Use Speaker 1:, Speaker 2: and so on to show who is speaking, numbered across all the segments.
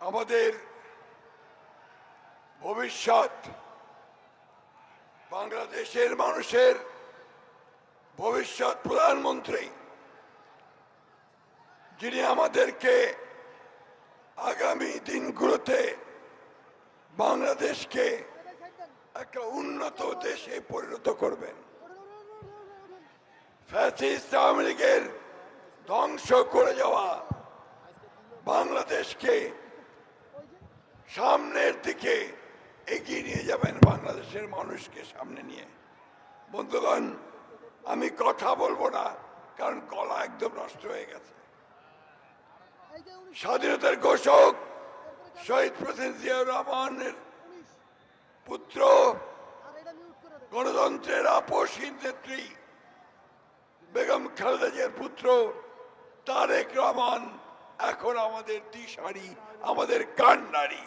Speaker 1: আমাদের ভবিষ্যৎ বাংলাদেশের মানুষের ভবিষ্যৎ প্রধানমন্ত্রী যিনি আমাদেরকে আগামী দিনগুলোতে বাংলাদেশকে একটা উন্নত দেশে পরিণত করবেন। ফ্যাসিস্ট আওয়ামী লীগের ধ্বংস করে যাওয়া বাংলাদেশকে সামনের দিকে এগিয়ে নিয়ে যাবেন বাংলাদেশের মানুষকে সামনে নিয়ে। বন্ধুগণ, আমি কথা বলব না, কারণ গলা একদম নষ্ট হয়ে গেছে। স্বাধীনতার ঘোষক শহীদ প্রেসিডেন্ট জিয়াউর রহমানের পুত্র, গণতন্ত্রের আপসহীন নেত্রী বেগম খালেদা জিয়ার পুত্র তারেক রহমান, এখন আমাদের দিশারি আমাদের কান্নারি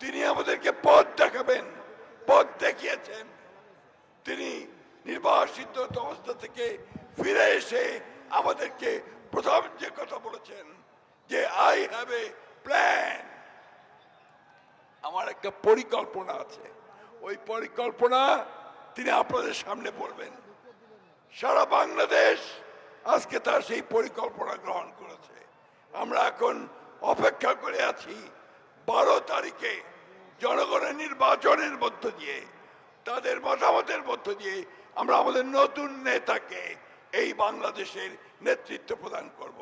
Speaker 1: তিনি আমাদেরকে পথ দেখাবেন, পথ দেখিয়েছেন। তিনি নির্বাসিত অবস্থা থেকে ফিরে এসে আমাদেরকে প্রথম যে কথা বলেছেন, যে আই হ্যাভ এ প্ল্যান আমার একটা পরিকল্পনা আছে। ওই পরিকল্পনা তিনি আপনাদের সামনে বলবেন। সারা বাংলাদেশ আজকে তার সেই পরিকল্পনা গ্রহণ করেছে। আমরা এখন অপেক্ষা করে আছি বারো তারিখে জনগণের নির্বাচনের মধ্য দিয়ে, তাদের মতামতের মধ্য দিয়ে আমরা আমাদের নতুন নেতাকে এই বাংলাদেশের নেতৃত্ব প্রদান করব।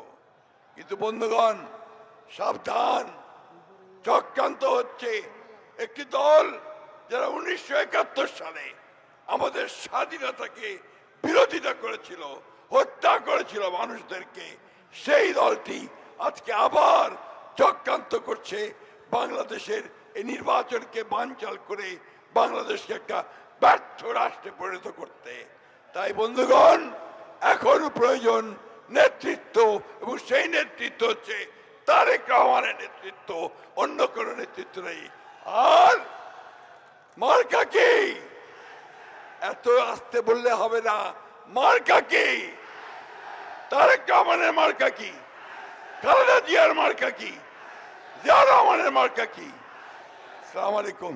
Speaker 1: কিন্তু বন্ধুগণ, সাবধান। চক্রান্ত হচ্ছে একটি দল যারা উনিশশো একাত্তর সালে আমাদের স্বাধীনতাকে বিরোধিতা করেছিল, হত্যা করেছিল মানুষদেরকে, সেই দলটি আজকে আবার চক্রান্ত করছে বাংলাদেশের এই নির্বাচনকে বানচাল করে বাংলাদেশকে একটা ব্যর্থ রাষ্ট্রে পরিণত করতে। তাই বন্ধুগণ, এখনও প্রয়োজন নেতৃত্ব এবং সেই নেতৃত্ব হচ্ছে তারেক রহমানের নেতৃত্ব, অন্য কোনো নেতৃত্ব নেই। আর মার্কা কি? এত আসতে বললে হবে না। মার্কা কি? তারেক রহমানের মার্কা কি? খালেদা জিয়ার মার্কা কি? জিয়া রহমানের মার্কা কি সালাম আলাইকুম